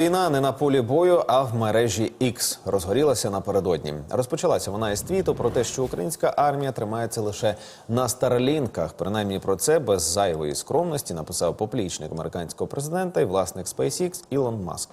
Війна не на полі бою, а в мережі X розгорілася напередодні. Розпочалася вона із твіту про те, що українська армія тримається лише на старлінках. Принаймні про це без зайвої скромності написав поплічник американського президента і власник SpaceX Ілон Маск.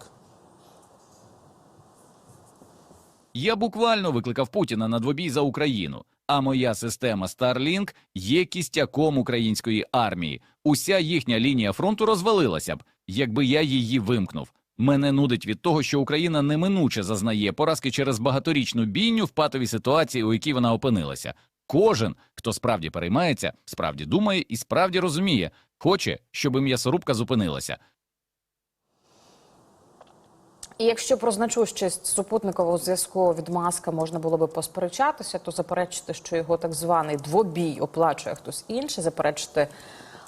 Я буквально викликав Путіна на двобій за Україну. А моя система Starlink є кістяком української армії. Уся їхня лінія фронту розвалилася б, якби я її вимкнув. Мене нудить від того, що Україна неминуче зазнає поразки через багаторічну бійню в патовій ситуації, у якій вона опинилася. Кожен, хто справді переймається, справді думає і справді розуміє, хоче, щоб м'ясорубка зупинилася. І якщо про значущість супутникового зв'язку від маска можна було би посперечатися, то заперечити, що його так званий двобій оплачує хтось інший, заперечити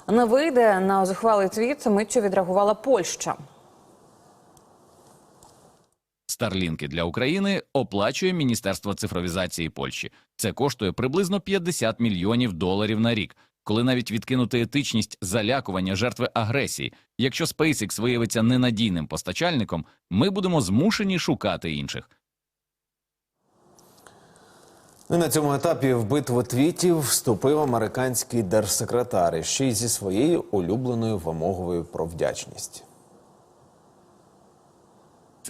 не вийде. На зухвалий твіт миттю відреагувала Польща. Старлінки для України оплачує Міністерство цифровізації Польщі. Це коштує приблизно 50 мільйонів доларів на рік. Коли навіть відкинути етичність залякування жертви агресії, якщо SpaceX виявиться ненадійним постачальником, ми будемо змушені шукати інших. Ну, І на цьому етапі в битву твітів вступив американський держсекретар ще й зі своєю улюбленою вимогою про вдячність.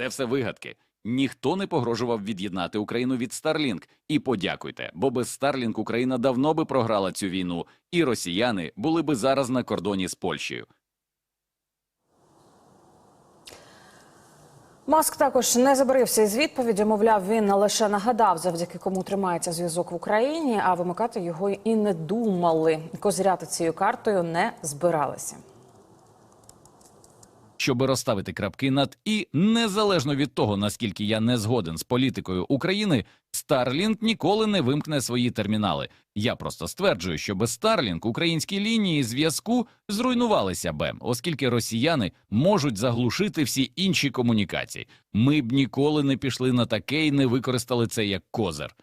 Це все вигадки. Ніхто не погрожував від'єднати Україну від Starlink. І подякуйте, бо без Starlink Україна давно би програла цю війну, і росіяни були би зараз на кордоні з Польщею. Маск також не забарився із відповіді. Мовляв, він лише нагадав, завдяки кому тримається зв'язок в Україні, а вимикати його і не думали. Козиряти цією картою не збиралися. Щоби розставити крапки над і, незалежно від того, наскільки я не згоден з політикою України, Starlink ніколи не вимкне свої термінали. Я просто стверджую, що без Starlink українські лінії зв'язку зруйнувалися б, оскільки росіяни можуть заглушити всі інші комунікації. Ми б ніколи не пішли на таке і не використали це як козир.